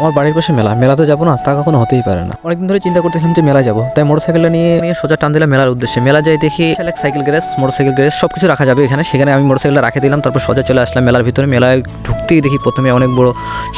আমার বাড়ির পাশে মেলা। মেলাতে যাব না তা কখনো হতেই পারে না। অনেকদিন ধরে চিন্তা করতেছিলাম যে মেলা যাব। তাই মোটরসাইকেলটা নিয়ে নিয়ে সোজা টান দিলাম মেলার উদ্দেশ্যে। মেলা যাই দেখি এক সাইকেল গ্যারেজ মোটরসাইকেল গ্যারেজ সব কিছু রাখা যাবে এখানে। সেখানে আমি মোটরসাইকেলটা রাখে দিলাম তারপর সোজা চলে আসলাম মেলার ভিতরে। মেলায় ঢুকতেই দেখি প্রথমে অনেক বড়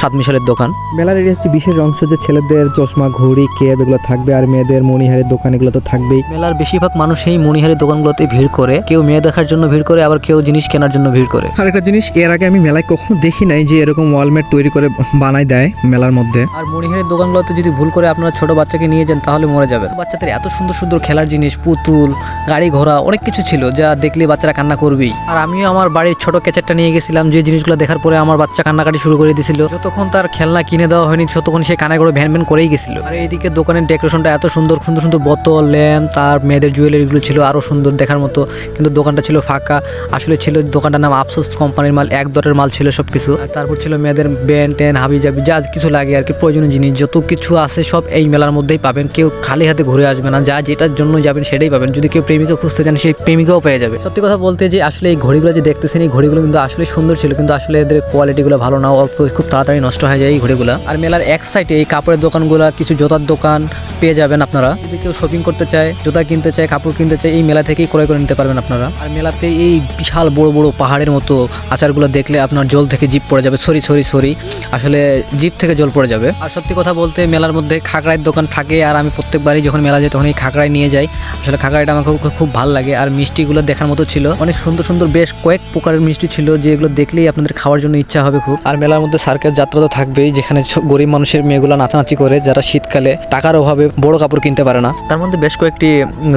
সাত মিশালের দোকান। মেলার এরিয়া হচ্ছে বিশেষ অংশ যে ছেলেদের চশমা ঘড়ি কেপ এগুলো থাকবে আর মেয়েদের মণিহারের দোকান এগুলো তো থাকবেই। মেলার বেশিরভাগ মানুষ এই মণিহারি দোকানগুলোতে ভিড় করে। কেউ মেয়ে দেখার জন্য ভিড় করে আবার কেউ জিনিস কেনার জন্য ভিড় করে। আর একটা জিনিস এর আগে আমি মেলায় কখনো দেখি নাই যে এরকম ওয়ালমেট তৈরি করে বানাই দেয় মেলার মধ্যে। আর মণিহারের দোকানগুলোতে যদি ভুল করে আপনারা ছোট বাচ্চাকে নিয়ে যান, তাহলে মরে যাবে। বাচ্চাদের এত সুন্দর সুন্দর খেলার জিনিস, পুতুল, গাড়ি ঘোড়া, অনেক কিছু ছিল যা দেখলে বাচ্চারা কান্না করবেই। আর আমিও আমার বাড়ির ছোট ক্যাচারটা নিয়ে গেছিলাম, যে জিনিসগুলো দেখার পরে আমার বাচ্চা কান্নাকাটি শুরু করে দিয়েছিল যতক্ষণ তার খেলনা কিনে দেওয়া হয়নি, ততক্ষণ সে কানে করে ভ্যান ভ্যান করেই গেছিল। আর এইদিকে দোকানের ডেকোরেশনটা এত সুন্দর সুন্দর সুন্দর বোতল, ল্যাম্প, তার মেয়েদের জুয়েলারিগুলো ছিল আরও সুন্দর দেখার মতো। কিন্তু দোকানটা ছিল ফাঁকা, আসলে ছিল দোকানটার নাম আফসোস কোম্পানির মাল, এক দরের মাল ছিল সব কিছু তারপর ছিল মেয়েদের ব্যান ট্যান হাবি জাবি যা কিছু লাগে। আর কি, প্রয়োজনীয় জিনিস, যত কিছু আছে সব এই মেলার মধ্যেই পাবেন। কেউ খালি হাতে ঘুরে আসবে না, যা যেটার জন্য যাবেন সেটাই পাবেন। যদি কেউ প্রেমিকা খুঁজতে চান, সেই প্রেমিকাও পেয়ে যাবে। সত্যি কথা বলতে যে আসলে এই ঘড়িগুলো যে দেখতেছেন, এই ঘড়িগুলো কিন্তু আসলে সুন্দর ছিল, কিন্তু আসলে এদের কোয়ালিটিগুলো ভালো না, অল্প খুব তাড়াতাড়ি নষ্ট হয়ে যায় এই ঘড়িগুলো। আর মেলার এক সাইডে এই কাপড়ের দোকানগুলো, কিছু জোতার দোকান পেয়ে যাবেন আপনারা। যদি কেউ শপিং করতে চায়, জোতা কিনতে চায়, কাপড় কিনতে চায়, এই মেলা থেকেই ক্রয় করে নিতে পারবেন আপনারা। আর মেলাতে এই বিশাল বড় বড় পাহাড়ের মতো আচারগুলো দেখলে আপনার জল থেকে জিপ পড়ে যাবে। Sorry sorry sorry. আসলে জিপ থেকে জল পড়ে যাবে। আর সত্যি কথা বলতে মেলার মধ্যে খাগড়াইয়ের দোকান থাকে আর আমি প্রত্যেকবারই যখন মেলা যাই তখন এই খাগড়াই নিয়ে যাই। আসলে খাগড়াইটা আমার খুব ভালো লাগে আর মিষ্টিগুলো দেখার মতো ছিল। অনেক সুন্দর সুন্দর বেশ কয়েক প্রকারের মিষ্টি ছিল যেগুলো দেখলেই আপনাদের খাওয়ার জন্য ইচ্ছা হবে খুব। আর মেলার মধ্যে সার্কেল যাত্রা তো থাকবেই যেখানে গরিব মানুষের মেয়েগুলো নাচানাচি করে যারা শীতকালে টাকার অভাবে বড় কাপড় কিনতে পারে না। তার মধ্যে বেশ কয়েকটি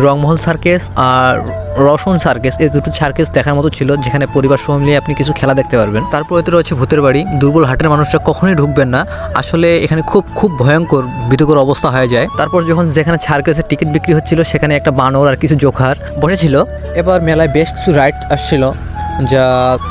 রংমহল সার্কেস আর রসুন সার্কেস, এই দুটো সার্কেস দেখার মতো ছিল যেখানে পরিবার সহ মিলিয়ে আপনি কিছু খেলা দেখতে পারবেন। তারপরে তো রয়েছে ভূতের বাড়ি। দুর্বল হাটের মানুষরা কখনোই ঢুকবেন না। আসলে এখানে খুব খুব ভয়ঙ্কর, ভীতকর অবস্থা হয়ে যায়। তারপর যখন যেখানে সার্কেসের টিকিট বিক্রি হচ্ছিল, সেখানে একটা বানর আর কিছু জোখার বসেছিল। এবার মেলায় বেশ কিছু রাইড আসছিল, যা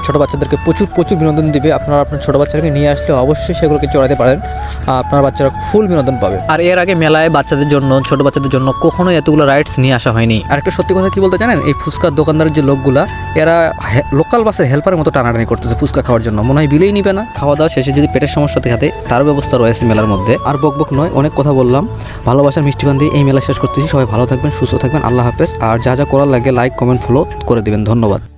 ছোটো বাচ্চাদেরকে প্রচুর প্রচুর বিনোদন দিবে। আপনারা, আপনার ছোটো বাচ্চাকে নিয়ে আসলে অবশ্যই সেগুলোকে চড়াতে পারেন। আপনার বাচ্চারা ফুল বিনোদন পাবে। আর এর আগে মেলায় বাচ্চাদের জন্য, ছোট বাচ্চাদের জন্য কখনো এতগুলো রাইডস নিয়ে আসা হয়নি। আর একটা সত্যি কথা কি বলতে জানেন? এই ফুচকার দোকানদারের যে লোকগুলা, এরা লোকাল বাসের হেল্পারের মতো টানাটানি করতেছে ফুচকা খাওয়ার জন্য। মনে হয় বিলেই নিবে না। খাওয়া দাওয়া শেষে যদি পেটের সমস্যা দেখাতে তার ব্যবস্থা রয়েছে মেলার মধ্যে। আর বক বক নয়, অনেক কথা বললাম। ভালোবাসার মিষ্টিবান দিয়ে এই মেলা শেষ করতেছি। সবাই ভালো থাকবেন, সুস্থ থাকবেন। আল্লাহ হাফেজ। আর যা যা করার লাগে লাইক কমেন্ট ফলো করে দিবেন। ধন্যবাদ।